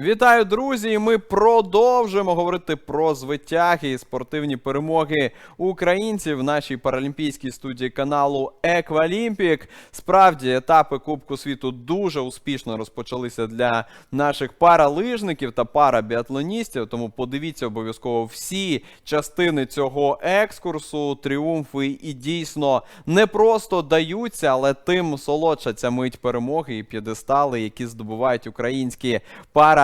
Вітаю, друзі! Ми продовжуємо говорити про звитяги і спортивні перемоги українців в нашій паралімпійській студії каналу Еквалімпік. Справді, етапи Кубку світу дуже успішно розпочалися для наших паралижників та парабіатлоністів. Тому подивіться обов'язково всі частини цього екскурсу, тріумфи і дійсно не просто даються, але тим солодша ця мить перемоги і п'єдестали, які здобувають українські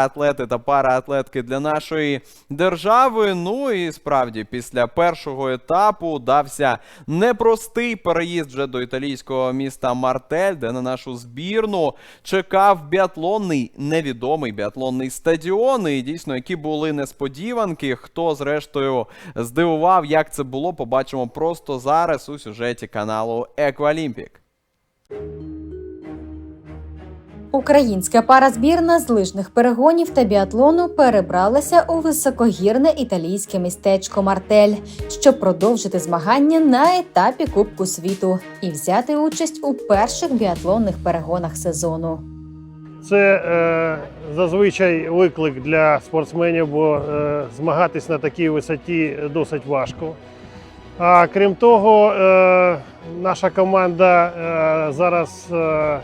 параатлети та параатлетки для нашої держави. Ну і справді, після першого етапу дався непростий переїзд вже до італійського міста Мартель, де на нашу збірну чекав біатлонний невідомий біатлонний стадіон. І дійсно, які були несподіванки, хто зрештою здивував, як це було, побачимо просто зараз у сюжеті каналу Еквалімпік. Українська паразбірна з лижних перегонів та біатлону перебралася у високогірне італійське містечко Мартель, щоб продовжити змагання на етапі Кубку світу і взяти участь у перших біатлонних перегонах сезону. Це е, зазвичай виклик для спортсменів, бо е, змагатись на такій висоті досить важко. А крім того, е, наша команда е, зараз е,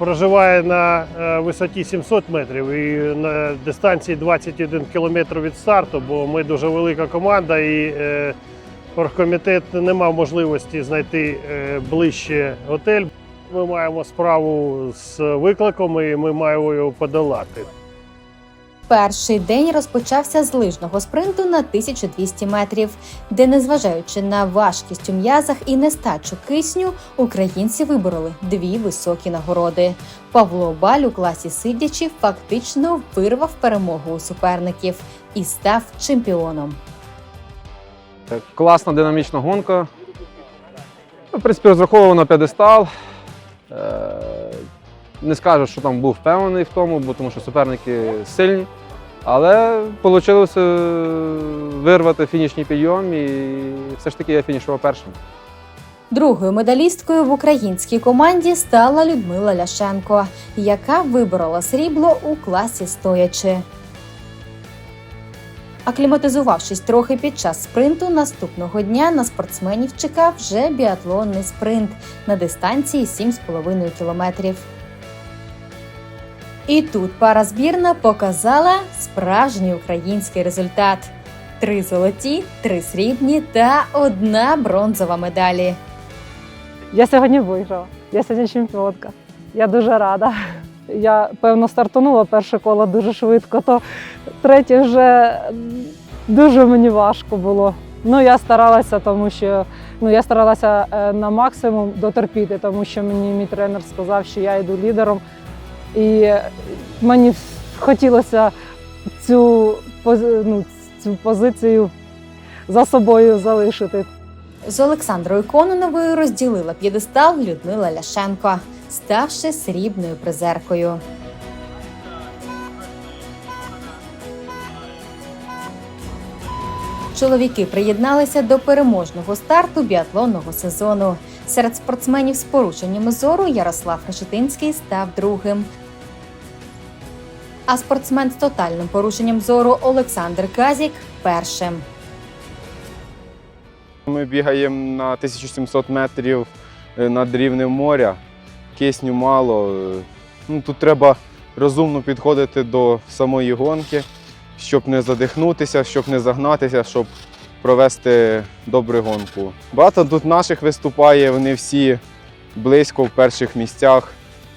проживає на е, висоті 700 метрів і на дистанції 21 кілометр від старту, бо ми дуже велика команда і е, оргкомітет не мав можливості знайти е, ближче готель. Ми маємо справу з викликом і ми маємо його подолати. Перший день розпочався з лижного спринту на 1200 метрів, де, незважаючи на важкість у м'язах і нестачу кисню, українці вибороли дві високі нагороди. Павло Баль у класі сидячи фактично вирвав перемогу у суперників і став чемпіоном. Класна динамічна гонка. Ну, В принципі, розраховував на п'єдестал. Е, Не скажу, що там був впевнений в тому, бо тому що суперники сильні. Але вийшло вирвати фінішній підйом і все ж таки я фінішував першим. Другою медалісткою в українській команді стала Людмила Ляшенко, яка виборола срібло у класі стоячи. Акліматизувавшись трохи під час спринту, наступного дня на спортсменів чекав вже біатлонний спринт на дистанції 7,5 кілометрів. І тут пара збірна показала справжній український результат: три золоті, три срібні та одна бронзова медалі. Я сьогодні виграла. Я сьогодні чемпіонка. Я дуже рада. Я певно стартанула перше коло дуже швидко, то третє вже дуже мені важко було. Ну я старалася, тому що ну я старалася е, на максимум дотерпіти, тому що мені мій тренер сказав, що я йду лідером, і мені хотілося цю, ну, цю позицію за собою залишити. З Олександрою Кононовою розділила п'єдестал Людмила Ляшенко, ставши срібною призеркою. Чоловіки приєдналися до переможного старту біатлонного сезону. Серед спортсменів з порушеннями зору Ярослав Решетинський став другим. А спортсмен з тотальним порушенням зору Олександр Казік першим. Ми бігаємо на 1700 метрів е, над рівнем моря, кисню мало. Ну, тут треба розумно підходити до самої гонки, щоб не задихнутися, щоб не загнатися, щоб провести добру гонку. Багато тут наших виступає, вони всі близько в перших місцях.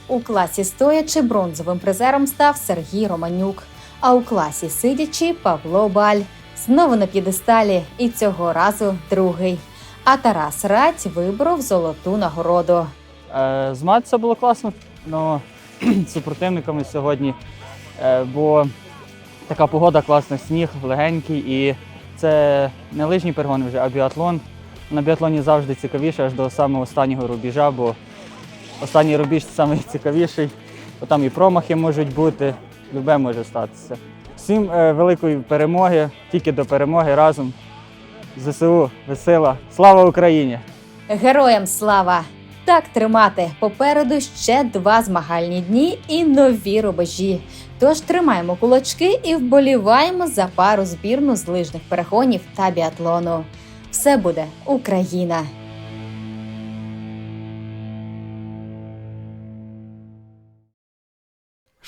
У класі стоячи бронзовим призером став Сергій Романюк, а у класі сидячи Павло Баль. Знову на п'єдесталі, і цього разу другий. А Тарас Радь виборов золоту нагороду. Е, Змагатися було класно, але з супротивниками сьогодні, е, бо така погода класна, сніг легенький і це не лижні перегони вже, а біатлон. На біатлоні завжди цікавіше аж до самого останнього рубіжа, бо останній рубіж це найцікавіший, бо там і промахи можуть бути, любе може статися. Всім е, великої перемоги, тільки до перемоги разом. ЗСУ, весела. Слава Україні! Героям слава! Так тримати. Попереду ще два змагальні дні і нові рубежі. Тож тримаємо кулачки і вболіваємо за пару збірну з лижних перегонів та біатлону. Все буде Україна!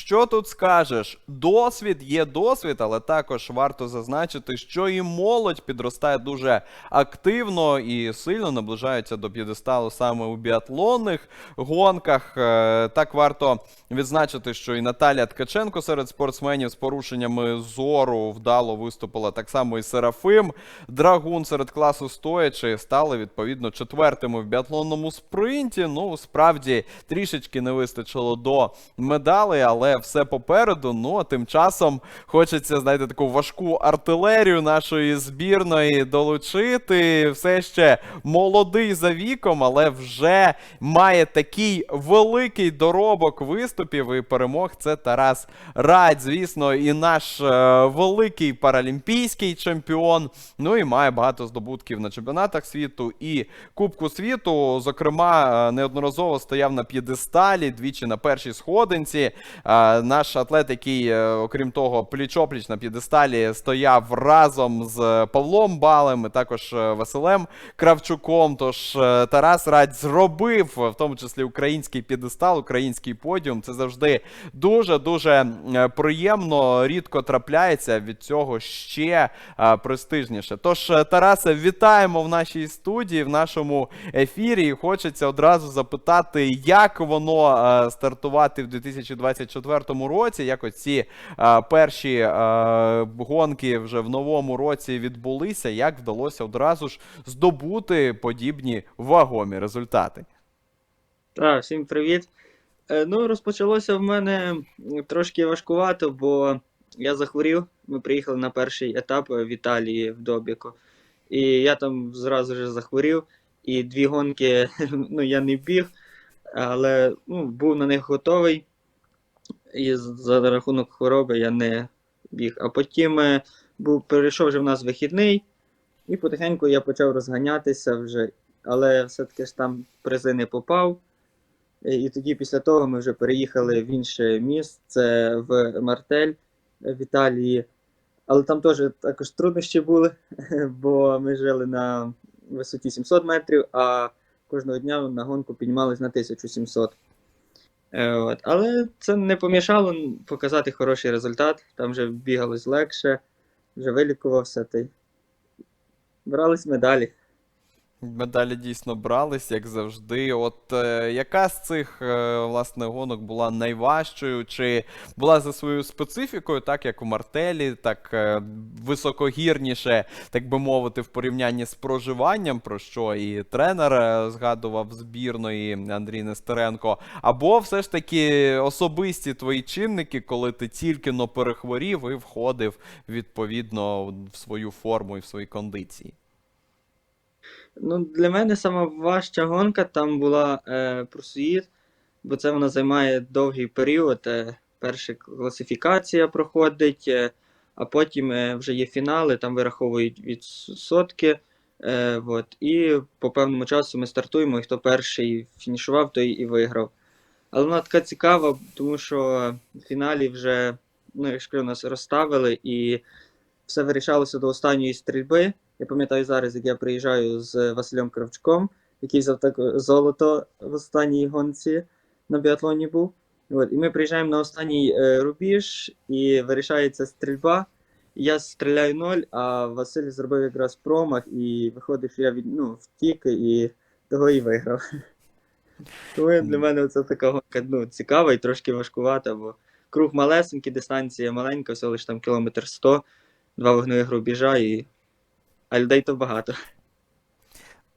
Що тут скажеш? Досвід є досвід, але також варто зазначити, що і молодь підростає дуже активно і сильно наближається до п'єдесталу саме у біатлонних гонках. Е, Так варто відзначити, що і Наталія Ткаченко серед спортсменів з порушеннями зору вдало виступила так само і Серафим. Драгун серед класу стоячи стали відповідно четвертими в біатлонному спринті. Ну, справді трішечки не вистачило до медалей, але все попереду. Ну а тим часом хочеться знаєте, таку важку артилерію нашої збірної долучити. Все ще молодий за віком, але вже має такий великий доробок виступів і перемог. Це Тарас Радь, звісно, і наш е, великий паралімпійський чемпіон. Ну і має багато здобутків на чемпіонатах світу і Кубку світу. Зокрема, е, неодноразово стояв на п'єдесталі, двічі на першій сходинці. Наш атлет, який, е, окрім того, пліч-опліч на п'єдесталі стояв разом з Павлом Балем, і також е, Василем Кравчуком. Тож е, Тарас Радь зробив, в тому числі український п'єдестал, український подіум. Це завжди дуже дуже е, приємно, рідко трапляється від цього ще престижніше. Тож, Тарасе, вітаємо в нашій студії, в нашому ефірі. Хочеться одразу запитати, як воно стартувати в 2024 році. Як оці е, перші е, гонки вже в новому році відбулися, як вдалося одразу ж здобути подібні вагомі результати. Так, всім привіт. Е, Ну, розпочалося в мене трошки важкувато, бо я захворів. Ми приїхали на перший етап в Італії в Добіко. І я там зразу ж захворів. І дві гонки ну, я не біг, але ну, був на них готовий. І за рахунок хвороби я не біг. А потім е, був, перейшов вже в нас вихідний, і потихеньку я почав розганятися вже, але все-таки ж там призи не попав. І тоді після того ми вже переїхали в інше місце в Мартель е, в Італії. Але там теж також труднощі були, бо ми жили на висоті 700 метрів, а кожного дня на гонку піднімались на 1700. Е, От. Але це не помішало показати хороший результат. Там вже бігалось легше, вже вилікувався та й брались медалі. Медалі дійсно брались, як завжди. От е, яка з цих е, власне гонок була найважчою? Чи була за своєю специфікою, так як у Мартелі, так е, високогірніше, так би мовити, в порівнянні з проживанням, про що і тренер е, згадував збірної Андрій Нестеренко, або все ж таки особисті твої чинники, коли ти тільки но перехворів і входив відповідно в свою форму і в свої кондиції? Ну, для мене сама важча гонка там була е, просуїт, бо це вона займає довгий період. Е, перша класифікація проходить, е, а потім е, вже є фінали, там вираховують відсотки. Е, от, і по певному часу ми стартуємо, і хто перший фінішував, той і виграв. Але вона така цікава, тому що в фіналі вже, ну, як кажу, нас розставили, і все вирішалося до останньої стрільби. Я пам'ятаю зараз, як я приїжджаю з Василем Кравчуком, який взяв так золото в останній гонці на біатлоні був. От, і ми приїжджаємо на останній е, рубіж, і вирішається стрільба. Я стріляю ноль, а Василь зробив якраз промах, і виходить, що я від, ну, втік і того і виграв. Тому для мене це така гонка ну, цікава і трошки важкувата, бо круг малесенький, дистанція маленька, всього лише там кілометр 100, два вогневих рубіжа, і... а людей то багато.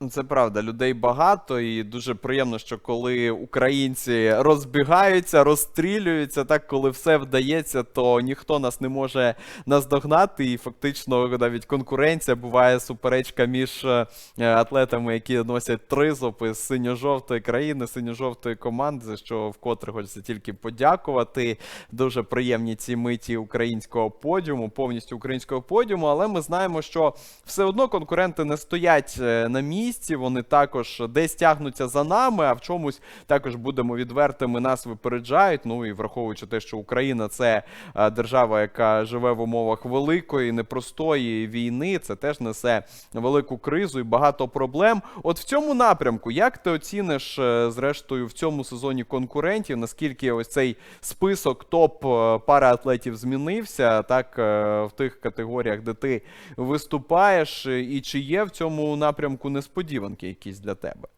Ну, Це правда, людей багато, і дуже приємно, що коли українці розбігаються, розстрілюються, так коли все вдається, то ніхто нас не може наздогнати. І фактично навіть конкуренція буває суперечка між е, атлетами, які носять тризопи з синьо-жовтої країни, синьо-жовтої команди, що вкотре хочеться тільки подякувати. Дуже приємні ці миті українського подіуму, повністю українського подіуму. Але ми знаємо, що все одно конкуренти не стоять е, на місці. Місці. Вони також десь тягнуться за нами, а в чомусь також будемо відвертими, нас випереджають. Ну і враховуючи те, що Україна це е, держава, яка живе в умовах великої, непростої війни, це теж несе велику кризу і багато проблем. От в цьому напрямку, як ти оціниш е, зрештою в цьому сезоні конкурентів? Наскільки ось цей список топ е, параатлетів змінився, так в тих категоріях, де ти виступаєш, і чи є в цьому напрямку несподіванки якісь для тебе?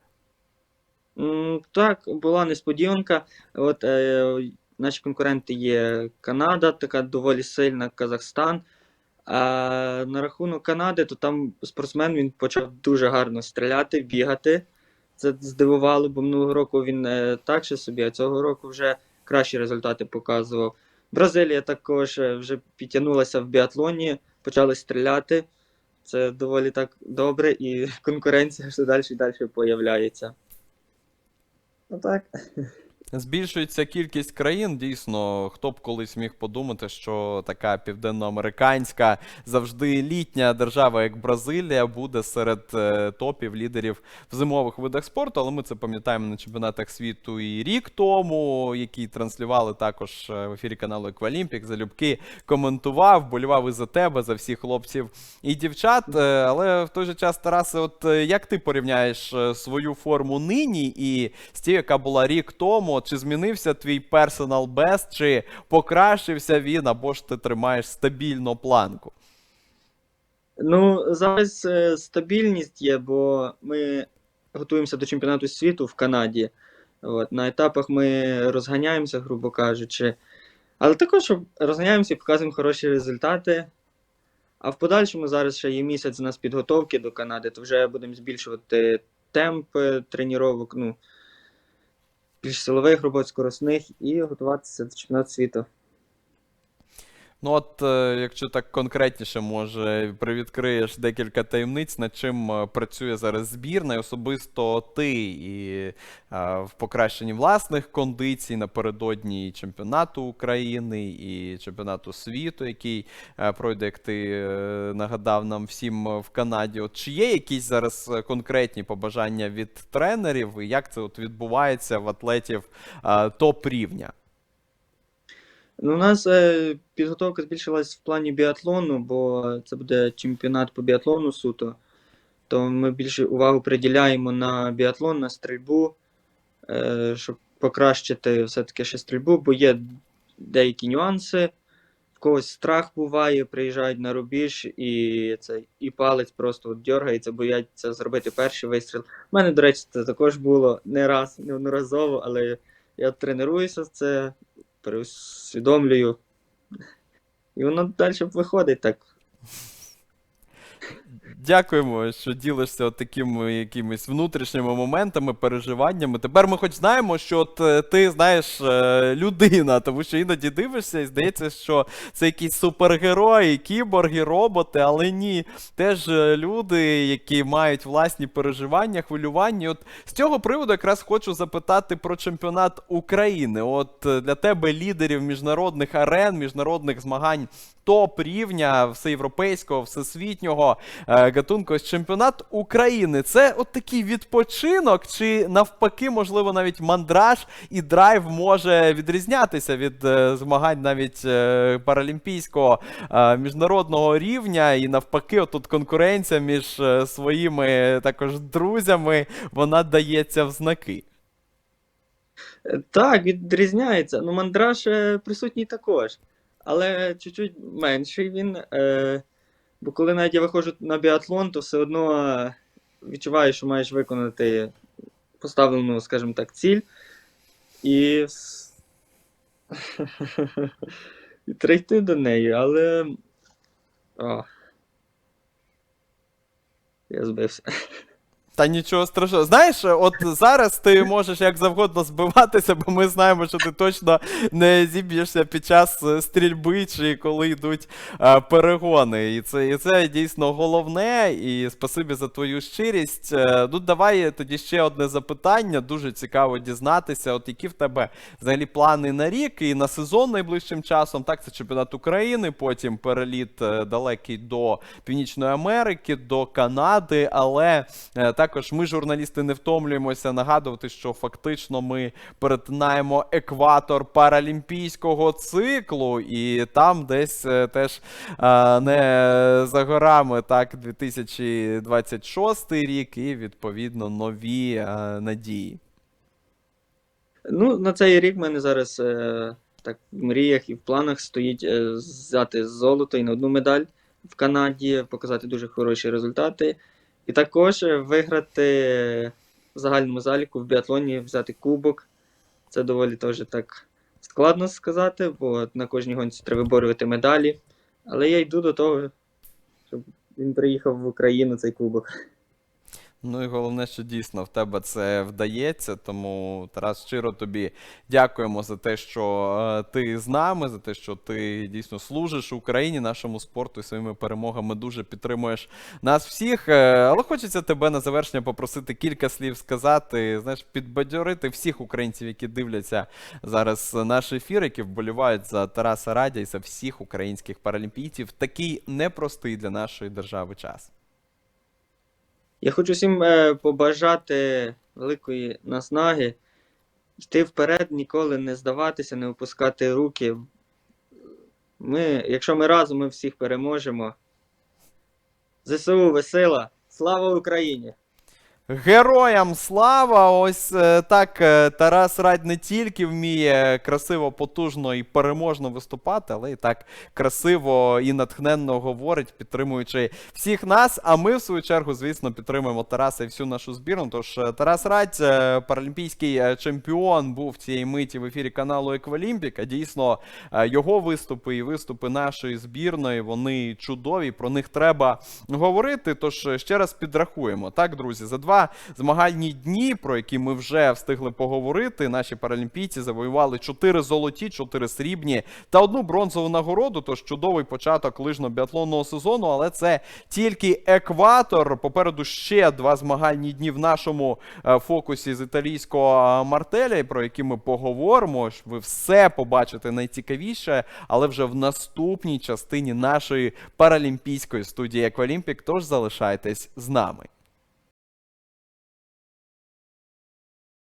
Так, була несподіванка. От е, наші конкуренти є Канада, така доволі сильна, Казахстан. А на рахунок Канади, то там спортсмен він почав дуже гарно стріляти, бігати. Це здивувало, бо минулого року він е, так ще собі, а цього року вже кращі результати показував. Бразилія також е, вже підтягнулася в біатлоні, почали стріляти. Це доволі так добре, і конкуренція все далі і далі появляється. Ну так. Збільшується кількість країн. Дійсно, хто б колись міг подумати, що така південноамериканська, завжди літня держава, як Бразилія, буде серед е, топів лідерів в зимових видах спорту. Але ми це пам'ятаємо на чемпіонатах світу і рік тому, які транслювали також е, в ефірі каналу Еквалімпік. Залюбки коментував, болював і за тебе, за всіх хлопців і дівчат. Е, Але в той же час, Тарасе, от як ти порівняєш свою форму нині і з тією, яка була рік тому? Чи змінився твій персонал бест, чи покращився він, або ж ти тримаєш стабільно планку? Ну, зараз е, стабільність є, бо ми готуємося до чемпіонату світу в Канаді. От, на етапах ми розганяємося, грубо кажучи. Але також розганяємося і показуємо хороші результати. А в подальшому зараз ще є місяць у нас підготовки до Канади, то вже будемо збільшувати темп е, тренувань, ну, більш силових робот, скоростних і готуватися до чемпіонату світу. Ну, от, е, якщо так конкретніше, може, привідкриєш декілька таємниць, над чим е, працює зараз збірна, і особисто ти і е, в покращенні власних кондицій напередодні чемпіонату України, і чемпіонату світу, який пройде, як ти нагадав нам всім в Канаді. От чи є якісь зараз конкретні побажання від тренерів, і як це от відбувається в атлетів е, топ рівня? Ну, у нас е, підготовка збільшилась в плані біатлону, бо це буде чемпіонат по біатлону суто. То ми більше увагу приділяємо на біатлон, на стрільбу, е, щоб покращити все-таки ще стрільбу, бо є деякі нюанси. В когось страх буває, приїжджають на рубіж, і це і палець просто от дергається, бояться зробити перший вистріл. У мене, до речі, це також було не раз, неодноразово, але я тренуюся це, переусвідомлюю. І воно далі виходить так. Дякуємо, що ділишся от такими якимись внутрішніми моментами, переживаннями. Тепер ми хоч знаємо, що от е, ти знаєш е, людина, тому що іноді дивишся і здається, що це якісь супергерої, кіборги, роботи, але ні. Теж е, люди, які мають власні переживання, хвилювання. От з цього приводу якраз хочу запитати про чемпіонат України. От для тебе лідерів міжнародних арен, міжнародних змагань топ рівня всеєвропейського, всесвітнього е, гатунку. Ось чемпіонат України. Це от такий відпочинок, чи навпаки, можливо, навіть мандраж і драйв може відрізнятися від е, змагань навіть е, паралімпійського міжнародного рівня, і навпаки, отут конкуренція між своїми також друзями вона дається в знаки. Так, відрізняється. Ну, мандраж присутній також. Але чуть-чуть менший він. Е, бо коли навіть я виходжу на біатлон, то все одно е, відчуваєш, що маєш виконати поставлену, скажімо так, ціль. І, і прийти до неї, але. О. Я збився. Та нічого страшного. Знаєш, от зараз ти можеш як завгодно збиватися, бо ми знаємо, що ти точно не зіб'єшся під час е, стрільби чи коли йдуть е, перегони. І це, і це дійсно головне. І спасибі за твою щирість. Е, ну, давай тоді ще одне запитання. Дуже цікаво дізнатися, от які в тебе взагалі плани на рік і на сезон найближчим часом. Так, це чемпіонат України, потім переліт далекий до Північної Америки, до Канади, але так також ми, журналісти, не втомлюємося нагадувати, що фактично ми перетинаємо екватор паралімпійського циклу, і там десь е, теж е, не за горами так 2026 рік, і відповідно нові е, надії. Ну, на цей рік в мене зараз так в мріях і в планах стоїть взяти золото і на одну медаль в Канаді, показати дуже хороші результати. І також е, виграти в загальному заліку в біатлоні, взяти кубок. Це доволі теж так складно сказати, бо на кожній гонці треба виборювати медалі. Але я йду до того, щоб він приїхав в Україну цей кубок. Ну і головне, що дійсно в тебе це вдається. Тому Тарас, щиро тобі дякуємо за те, що е, ти з нами, за те, що ти дійсно служиш Україні, нашому спорту і своїми перемогами дуже підтримуєш нас всіх. Е, але хочеться тебе на завершення попросити кілька слів сказати, знаєш, підбадьорити всіх українців, які дивляться зараз наш ефір, які вболівають за Тараса Радя і за всіх українських паралімпійців. Такий непростий для нашої держави час. Я хочу всім е, побажати великої наснаги, йти вперед, ніколи не здаватися, не опускати руки. Ми, якщо ми разом, ми всіх переможемо. ЗСУ, весела! Слава Україні! Героям слава! Ось е, так е, Тарас Радь не тільки вміє красиво, потужно і переможно виступати, але і так красиво і натхненно говорить, підтримуючи всіх нас. А ми, в свою чергу, звісно, підтримуємо Тараса і всю нашу збірну. Тож е, Тарас Радь, паралімпійський чемпіон, був цієї миті в ефірі каналу Еквалімпік. А дійсно його виступи і виступи нашої збірної вони чудові. Про них треба говорити. Тож ще раз підрахуємо. Так, друзі, за два змагальні дні, про які ми вже встигли поговорити. Наші паралімпійці завоювали 4 золоті, 4 срібні та одну бронзову нагороду. Тож чудовий початок лижно-біатлонного сезону, але це тільки екватор. Попереду ще два змагальні дні в нашому е, фокусі з італійського е, мартеля, про які ми поговоримо. Ви все побачите найцікавіше, але вже в наступній частині нашої паралімпійської студії Еквалімпік. Тож залишайтесь з нами.